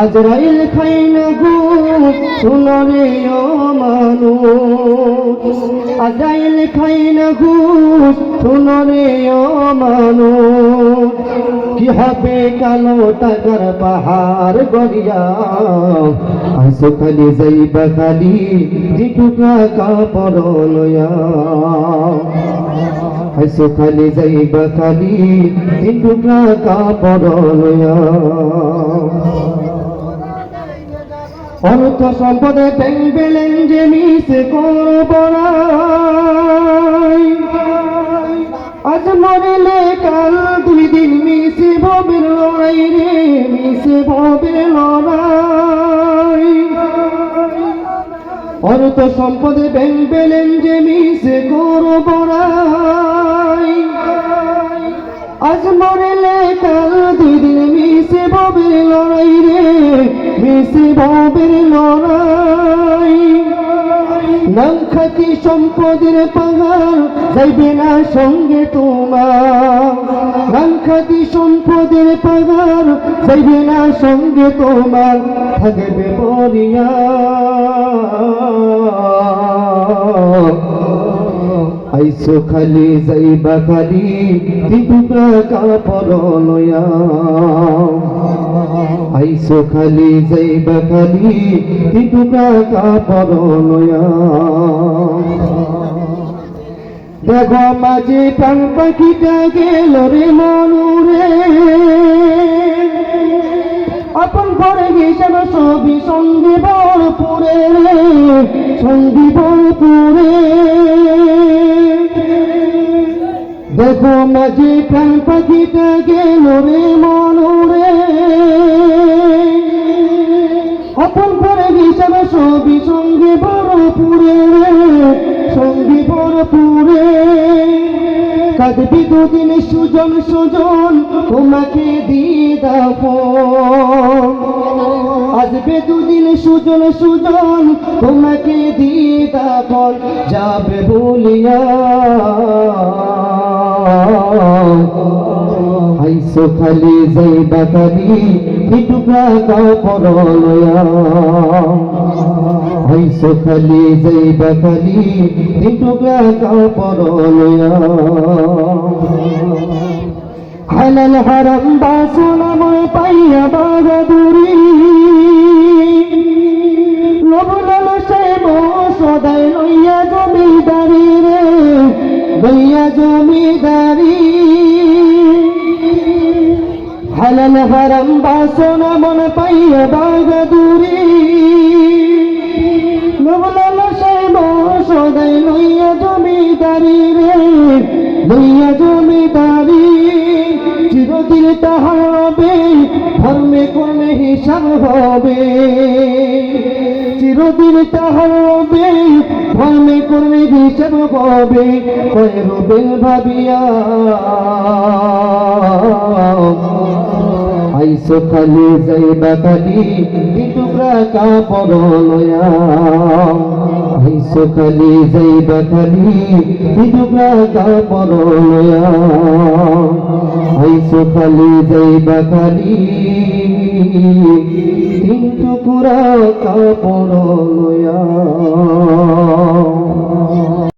আজরাইল খাই না গো শুনরে ও মানুষ। আজরাইল খাই না গো শুনরে ও মানুষ। কি হবে কালো টাকার পাহাড় গড়িয়া? আসো খালি যাইবা খালি জিটুকা কাপড় লয়া আসো খালি যাইবা খালি জিটুকা কাপড় লয়া অর্থ সম্পদে পেলেন যে মিশে করব আজ মরিলে কাল দুই দিন মিশে ভবের লড়াই রে মিশে ভবের লড়াই। অর্থ সম্পদে বেলেন যে ভবের লড়াই। নাম খাতি সম্পদের পাগার যাইবে না সঙ্গে তোমার। নাম খাতি সম্পদের পাগার যাইবে না সঙ্গে তোমার। থাকবে পরিয়া। আইসো খালি, যাইবা খালি তিটুকা কাপড় লয়া। আইসো খালি যাইবা খালি তিটুকা কাপড় লয়া। দেখো মাঝে প্রাণ পাখিটা গেল রে মনুরে। আপন ঘরে গেছেন ছবি সঙ্গে বরপুরে সঙ্গী বরপুরে দেখো মাঝে প্রাণ পাখিটা গেল রে মনুরে। আপন ঘরে গেছেন ছবি সঙ্গে বরপুরে সঙ্গী বরপুরে কাঁদবি দুদিন সুজন সুজন, তোমাকে দিয়ে দাও আসবে দুদিন সুজন সুজন, তোমাকে দিয়ে দাও যাবে বলিয়া আইসো খালি যাইবা খালি পিটুকা কাপড় লয়া আইসো খালি যাইবা খালি পিটুকা কাপড় লয়া হালাল হারাম বাসনাময় পাইয়া বাগাদুরি লবলাল সেব সদাই লইয়া জমিদারি রে, লইয়া জমিদারি হালাল হারাম বাসনা মন পাইয়া বাগাদুরি লবলাল সেব সদাই লইয়া জমিদারি রে, লইয়া জমিদারি। চিরদিন তাহার হবে, ধর্মে কর্মে হিসাব হবে। চিরদিন তাহার হবে, ধর্মে হিসাব হবে রবেন ভাবিয়া। আইসো খালি যাইবা খালি টুকরা কাপড় লয়া। আইসো খালি যাইবা খালি টুকরা কাপড় লয়া। আইসো খালি যাইবা খালি টুকরা কাপড়